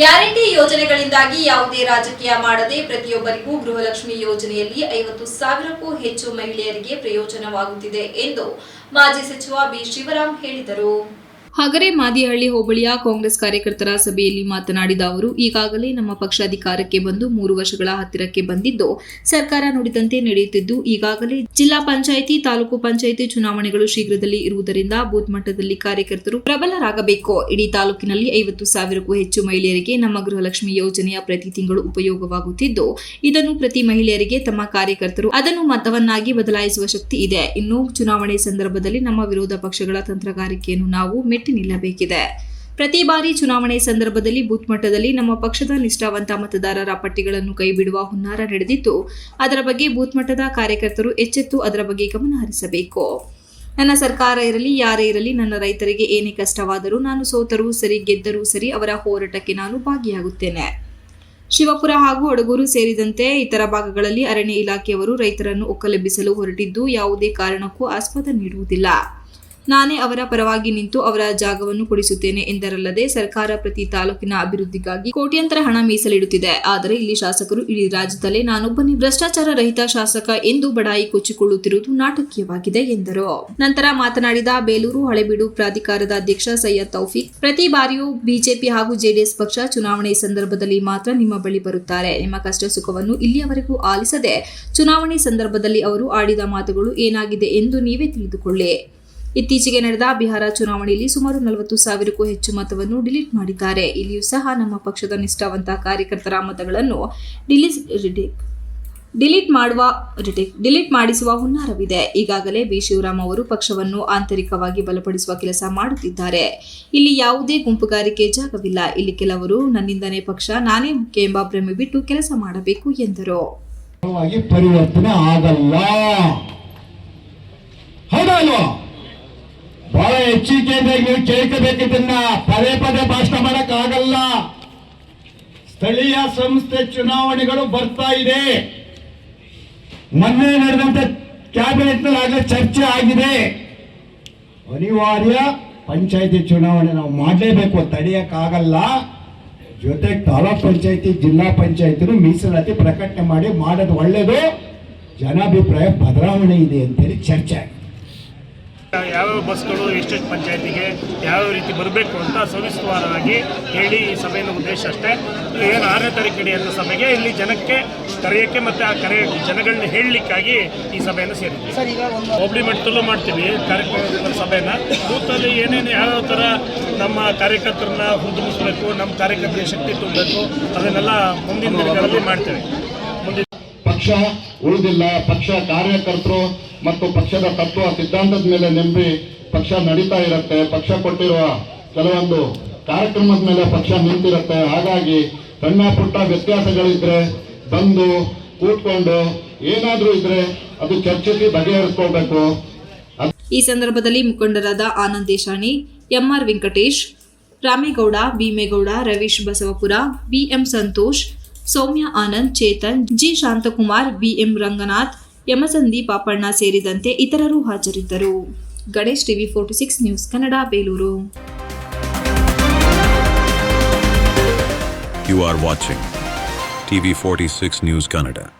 Guarantee ಯೋಜನೆಗಳಿಂದಾಗಿ ಯಾವುದೇ ರಾಜಕೀಯ ಮಾಡದೆ ಪ್ರತಿಯೊಬ್ಬರಿಗೂ ಗೃಹಲಕ್ಷ್ಮಿ ಯೋಜನೆಯಲ್ಲಿ ಐವತ್ತು ಸಾವಿರಕ್ಕೂ ಹೆಚ್ಚು ಮಹಿಳೆಯರಿಗೆ ಪ್ರಯೋಜನವಾಗುತ್ತಿದೆ ಎಂದು ಮಾಜಿ ಸಚಿವ ಬಿ ಶಿವರಾಮ್ ಹೇಳಿದರು. ಹಗರೆ ಮಾದಿಹಳ್ಳಿ ಹೋಬಳಿಯ ಕಾಂಗ್ರೆಸ್ ಕಾರ್ಯಕರ್ತರ ಸಭೆಯಲ್ಲಿ ಮಾತನಾಡಿದ ಅವರು, ಈಗಾಗಲೇ ನಮ್ಮ ಪಕ್ಷ ಅಧಿಕಾರಕ್ಕೆ ಬಂದು ಮೂರು ವರ್ಷಗಳ ಹತ್ತಿರಕ್ಕೆ ಬಂದಿದ್ದು, ಸರ್ಕಾರ ನುಡಿದಂತೆ ನಡೆಯುತ್ತಿದ್ದು, ಈಗಾಗಲೇ ಜಿಲ್ಲಾ ಪಂಚಾಯಿತಿ, ತಾಲೂಕು ಪಂಚಾಯಿತಿ ಚುನಾವಣೆಗಳು ಶೀಘ್ರದಲ್ಲಿ ಇರುವುದರಿಂದ ಬೂತ್ ಮಟ್ಟದಲ್ಲಿ ಕಾರ್ಯಕರ್ತರು ಪ್ರಬಲರಾಗಬೇಕು. ಇಡೀ ತಾಲೂಕಿನಲ್ಲಿ ಐವತ್ತು ಸಾವಿರಕ್ಕೂ ಹೆಚ್ಚು ಮಹಿಳೆಯರಿಗೆ ನಮ್ಮ ಗೃಹಲಕ್ಷ್ಮಿ ಯೋಜನೆಯ ಪ್ರತಿ ತಿಂಗಳು ಉಪಯೋಗವಾಗುತ್ತಿದ್ದು, ಇದನ್ನು ಪ್ರತಿ ಮಹಿಳೆಯರಿಗೆ ತಮ್ಮ ಕಾರ್ಯಕರ್ತರು ಅದನ್ನು ಮತವನ್ನಾಗಿ ಬದಲಾಯಿಸುವ ಶಕ್ತಿ ಇದೆ. ಇನ್ನು ಚುನಾವಣೆ ಸಂದರ್ಭದಲ್ಲಿ ನಮ್ಮ ವಿರೋಧ ಪಕ್ಷಗಳ ತಂತ್ರಗಾರಿಕೆಯನ್ನು ನಾವು ಮೆಟ್ಟಿ ನಿಲ್ಲಬೇಕಿದೆ. ಪ್ರತಿ ಬಾರಿ ಚುನಾವಣೆ ಸಂದರ್ಭದಲ್ಲಿ ಬೂತ್ ಮಟ್ಟದಲ್ಲಿ ನಮ್ಮ ಪಕ್ಷದ ನಿಷ್ಠಾವಂತ ಮತದಾರರ ಪಟ್ಟಿಗಳನ್ನು ಕೈಬಿಡುವ ಹುನ್ನಾರ ನಡೆದಿದ್ದು ಅದರ ಬಗ್ಗೆ ಬೂತ್ ಮಟ್ಟದ ಕಾರ್ಯಕರ್ತರು ಎಚ್ಚೆತ್ತು ಅದರ ಬಗ್ಗೆ ಗಮನ ಹರಿಸಬೇಕು. ನನ್ನ ಸರ್ಕಾರ ಇರಲಿ, ಯಾರೇ ಇರಲಿ, ನನ್ನ ರೈತರಿಗೆ ಏನೇ ಕಷ್ಟವಾದರೂ ನಾನು ಸೋತರೂ ಸರಿ, ಗೆದ್ದರೂ ಸರಿ ಅವರ ಹೋರಾಟಕ್ಕೆ ನಾನು ಭಾಗಿಯಾಗುತ್ತೇನೆ. ಶಿವಪುರ ಹಾಗೂ ಅಡಗೂರು ಸೇರಿದಂತೆ ಇತರ ಭಾಗಗಳಲ್ಲಿ ಅರಣ್ಯ ಇಲಾಖೆಯವರು ರೈತರನ್ನು ಒಕ್ಕಲೆಬ್ಬಿಸಲು ಹೊರಟಿದ್ದು ಯಾವುದೇ ಕಾರಣಕ್ಕೂ ಆಸ್ಪದ ನೀಡುವುದಿಲ್ಲ. ನಾನೇ ಅವರ ಪರವಾಗಿ ನಿಂತು ಅವರ ಜಾಗವನ್ನು ಕೊಡಿಸುತ್ತೇನೆ ಎಂದರಲ್ಲದೆ ಸರ್ಕಾರ ಪ್ರತಿ ತಾಲೂಕಿನ ಅಭಿವೃದ್ಧಿಗಾಗಿ ಕೋಟ್ಯಂತರ ಹಣ ಮೀಸಲಿಡುತ್ತಿದೆ. ಆದರೆ ಇಲ್ಲಿ ಶಾಸಕರು ಇಡೀ ರಾಜ್ಯದಲ್ಲೇ ನಾನೊಬ್ಬನೇ ಭ್ರಷ್ಟಾಚಾರ ರಹಿತ ಶಾಸಕ ಎಂದು ಬಡಾಯಿ ಕೊಚ್ಚಿಕೊಳ್ಳುತ್ತಿರುವುದು ನಾಟಕೀಯವಾಗಿದೆ ಎಂದರು. ನಂತರ ಮಾತನಾಡಿದ ಬೇಲೂರು, ಹಳೆಬೀಡು ಪ್ರಾಧಿಕಾರದ ಅಧ್ಯಕ್ಷ ಸೈಯದ್ ತೌಫಿಕ್, ಪ್ರತಿ ಬಾರಿಯೂ ಬಿಜೆಪಿ ಹಾಗೂ ಜೆಡಿಎಸ್ ಪಕ್ಷ ಚುನಾವಣೆ ಸಂದರ್ಭದಲ್ಲಿ ಮಾತ್ರ ನಿಮ್ಮ ಬಳಿ ಬರುತ್ತಾರೆ. ನಿಮ್ಮ ಕಷ್ಟ ಸುಖವನ್ನು ಇಲ್ಲಿಯವರೆಗೂ ಆಲಿಸದೆ ಚುನಾವಣೆ ಸಂದರ್ಭದಲ್ಲಿ ಅವರು ಆಡಿದ ಮಾತುಗಳು ಏನಾಗಿದೆ ಎಂದು ನೀವೇ ತಿಳಿದುಕೊಳ್ಳಿ. ಇತ್ತೀಚೆಗೆ ನಡೆದ ಬಿಹಾರ ಚುನಾವಣೆಯಲ್ಲಿ ಸುಮಾರು ನಲವತ್ತು ಸಾವಿರಕ್ಕೂ ಹೆಚ್ಚು ಮತವನ್ನು ಡಿಲೀಟ್ ಮಾಡಿದ್ದಾರೆ. ಇಲ್ಲಿಯೂ ಸಹ ನಮ್ಮ ಪಕ್ಷದ ನಿಷ್ಠಾವಂತ ಕಾರ್ಯಕರ್ತರ ಮತಗಳನ್ನು ಡಿಲೀಟ್ ಮಾಡುವ ಡಿಲೀಟ್ ಮಾಡಿಸುವ ಹುನ್ನಾರವಿದೆ. ಈಗಾಗಲೇ ಬಿ ಶಿವರಾಮ್ ಅವರು ಪಕ್ಷವನ್ನು ಆಂತರಿಕವಾಗಿ ಬಲಪಡಿಸುವ ಕೆಲಸ ಮಾಡುತ್ತಿದ್ದಾರೆ. ಇಲ್ಲಿ ಯಾವುದೇ ಗುಂಪುಗಾರಿಕೆ ಜಾಗವಿಲ್ಲ. ಇಲ್ಲಿ ಕೆಲವರು, ನನ್ನಿಂದನೇ ಪಕ್ಷ, ನಾನೇ ಮುಖ್ಯ ಎಂಬ ಭ್ರಮೆ ಬಿಟ್ಟು ಕೆಲಸ ಮಾಡಬೇಕು ಎಂದರು. ಪರಿವರ್ತನೆ ಆಗಲ್ಲ. ಬಹಳ ಎಚ್ಚರಿಕೆಯಿಂದ ನೀವು ಕೇಳ್ಕೋಬೇಕಿದ್ದನ್ನ ಪದೇ ಪದೇ ಭಾಷಣ ಮಾಡಕ್ ಆಗಲ್ಲ ಸ್ಥಳೀಯ ಸಂಸ್ಥೆ ಚುನಾವಣೆಗಳು ಬರ್ತಾ ಇದೆ. ಮೊನ್ನೆ ನಡೆದಂತ ಕ್ಯಾಬಿನೆಟ್ನಲ್ಲಿ ಆಗಲೇ ಚರ್ಚೆ ಆಗಿದೆ. ಅನಿವಾರ್ಯ ಪಂಚಾಯಿತಿ ಚುನಾವಣೆ ನಾವು ಮಾಡಲೇಬೇಕು, ತಡೆಯಕ್ಕಾಗಲ್ಲ. ಜೊತೆಗೆ ತಾಲೂಕ್ ಪಂಚಾಯತಿ, ಜಿಲ್ಲಾ ಪಂಚಾಯತಿನೂ ಮೀಸಲಾತಿ ಪ್ರಕಟಣೆ ಮಾಡಿ, ಮಾಡೋದು ಒಳ್ಳೇದು. ಜನಾಭಿಪ್ರಾಯ ಬದಲಾವಣೆ ಇದೆ ಅಂತೇಳಿ ಚರ್ಚೆ ಆಗಿದೆ. ಯಾವ್ಯಾವ ಬಸ್ಗಳು ಎಷ್ಟೆಷ್ಟು ಪಂಚಾಯತಿಗೆ ಯಾವ್ಯಾವ ರೀತಿ ಬರಬೇಕು ಅಂತ ಸವಿಸ್ತಾರವಾಗಿ ಹೇಳಿ ಈ ಸಭೆಯ ಉದ್ದೇಶ ಅಷ್ಟೇ. ಏನು ಆರನೇ ತಾರೀಕು ನಡೆಯುವಂಥ ಸಭೆಗೆ ಇಲ್ಲಿ ಜನಕ್ಕೆ ಕರೆಯೋಕ್ಕೆ ಮತ್ತು ಆ ಕರೆ ಜನಗಳನ್ನ ಹೇಳಲಿಕ್ಕಾಗಿ ಈ ಸಭೆಯನ್ನು ಸೇರಿದ್ವಿ ಸರ್ ಈಗ ಒಂದು ಹೋಬಳಿ ಮಟ್ಟದಲ್ಲೂ ಮಾಡ್ತೀವಿ ಕಾರ್ಯಕ್ರಮ ಸಭೆನ ಬೂತಲ್ಲಿ ಏನೇನು ಯಾವ್ಯಾವ ಥರ ನಮ್ಮ ಕಾರ್ಯಕರ್ತರನ್ನ ಹುರಿದುಂಬಿಸ್ಬೇಕು ನಮ್ಮ ಕಾರ್ಯಕರ್ತರಿಗೆ ಶಕ್ತಿ ತುಂಬಬೇಕು ಅದನ್ನೆಲ್ಲ ಮುಂದಿನ ದಿನಗಳಲ್ಲಿ ಮಾಡ್ತೇವೆ. ಪಕ್ಷ, ಉಳಿದಿಲ್ಲ, ಪಕ್ಷ ಕಾರ್ಯಕರ್ತರು ಮತ್ತು ಪಕ್ಷದ ತತ್ವ, ಸಿದ್ಧಾಂತದ ಮೇಲೆ ನಂಬಿ ಪಕ್ಷ ನಡೀತಾ ಇರುತ್ತೆ, ಪಕ್ಷ ಕೊಟ್ಟಿರುವ ಕೆಲವೊಂದು ಕಾರ್ಯಕ್ರಮದ ಮೇಲೆ ಪಕ್ಷ ನಿಂತಿರುತ್ತೆ. ಹಾಗಾಗಿ ಸಣ್ಣ ಪುಟ್ಟ ವ್ಯತ್ಯಾಸಗಳಿದ್ರೆ ಬಂದು ಕೂತ್ಕೊಂಡು ಏನಾದರೂ ಇದ್ರೆ ಅದು ಚರ್ಚಿಸಿ ಬಗೆಹರಿಸ್ಕೋಬೇಕು ಈ ಸಂದರ್ಭದಲ್ಲಿ ಮುಖಂಡರಾದ Anand Deshani, MR Venkatesh, Ramegowda, Bhimegowda, Ravish Basavapura, BM Santosh Soumya, Anand, Chetan, G. Shanthakumar BM Ranganath Yamasandi Papanna ಸೇರಿದಂತೆ ಇತರರು ಹಾಜರಿದ್ದರು. Ganesh TV forty six news Kannada, Belur. You You are watching TV46 News Kannada.